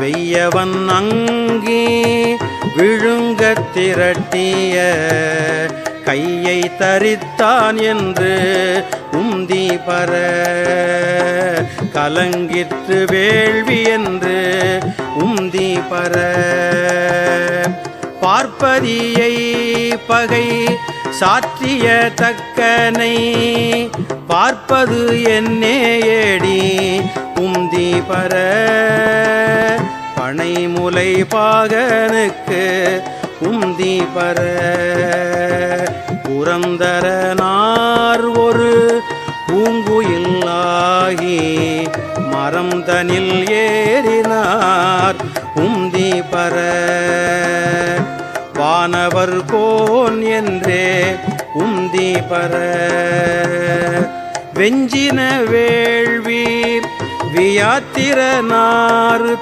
வெய்யவன் அங்கே விழுங்க திரட்டிய கையை தரித்தான் என்று உந்தி பர. கலங்கிற்று வேள்வி என்று உந்தி பர. பார்ப்பதியை பகை சாற்றிய தக்கனை பார்ப்பது என்னே ஏடி உந்தி பர. பனைமுலை பாகனுக்கு உந்தி பர. புரந்தரனார் ஒரு பூங்குயிலாகி மரம் தனில் ஏறினார் உந்தி பர. வானவர் கோன் என்றே உந்தி பர. வெஞ்சின வேள்வீர் வியாத்திரனாறு